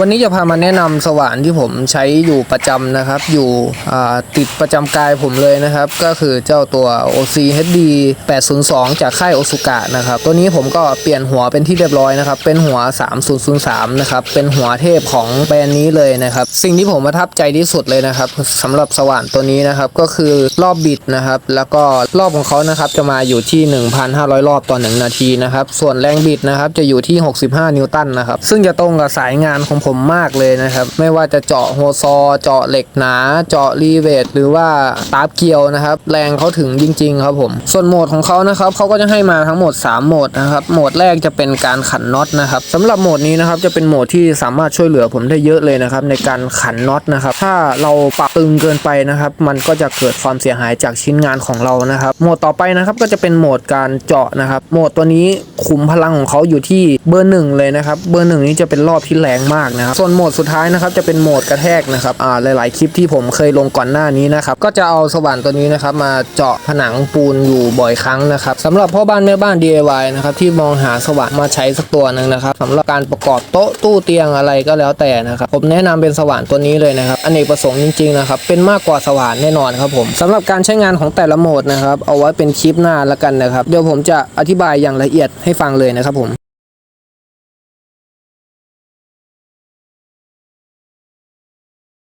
วันนี้จะพามาแนะนำสว่านที่ผมใช้อยู่ประจำนะครับ อยู่ติดประจำกายผมเลยนะครับ ก็คือเจ้าตัว OC HD 802 จากค่ายโอซุกะนะครับ ตัวนี้ผมก็เปลี่ยนหัวเป็นที่เรียบร้อยนะครับ เป็นหัว 3003 นะครับ เป็นหัวเทพของแบรนด์นี้เลยนะครับ สิ่งที่ผมประทับใจที่สุดเลยนะครับสำหรับสว่านตัวนี้นะครับ ก็คือรอบบิดนะครับ แล้วก็รอบของเขานะครับจะมาอยู่ที่ 1,500 รอบต่อ 1 นาทีนะครับ ส่วนแรงบิดนะครับจะอยู่ที่ 65 นิวตันนะครับ ซึ่งจะตรงกับสายงานของผมมากเลยนะครับ ไม่ว่าจะเจาะโฮซอ เจาะเหล็กหนา เจาะรีเวทหรือว่าตาร์เกียวนะครับ แรงเขาถึงจริง ๆ ครับผม ส่วนโหมดของเขานะครับเขาก็จะให้มาทั้งหมด 3 โหมดนะครับ โหมดแรกจะเป็นการขันน็อตนะครับสำหรับโหมดนี้นะครับจะเป็นโหมดที่สามารถช่วยเหลือผมได้เยอะเลยนะครับในการขันน็อตนะครับ ถ้าเราปรับตึงเกินไปนะครับ มันก็จะเกิดความเสียหายจากชิ้นงานของเรานะครับ โหมดต่อไปนะครับก็จะเป็นโหมดการเจาะนะครับ โหมดตัวนี้ขุมพลังของเขาอยู่ที่เบอร์หนึ่งเลยนะครับ เบอร์หนึ่งนี้จะเป็นรอบที่แรงมากนะครับส่วนโหมดสุดท้ายนะครับจะเป็นโหมดกระแทกนะครับอ่าหลาย ๆ คลิปที่ผมเคยลงก่อนหน้านี้นะครับก็จะเอาสว่านตัวนี้นะครับมาเจาะผนังปูนอยู่บ่อยครั้งนะครับสำหรับพ่อบ้านแม่บ้าน DIY นะครับที่มองหาสว่านมาใช้สักตัวหนึ่งนะครับสำหรับการประกอบโต๊ะตู้เตียงอะไรก็แล้วแต่นะครับผมแนะนำเป็นสว่านตัวนี้เลยนะครับอเนกประสงค์จริง ๆ นะครับเป็นมากกว่าสว่านแน่นอนครับผมสำหรับการใช้งานของแต่ละโหมดนะครับเอาไว้เป็นคลิปหน้าล้วกันนะครับเดี๋ยวผมจะอธิบายอย่างละเอียดให้ฟังเลยนะครับผม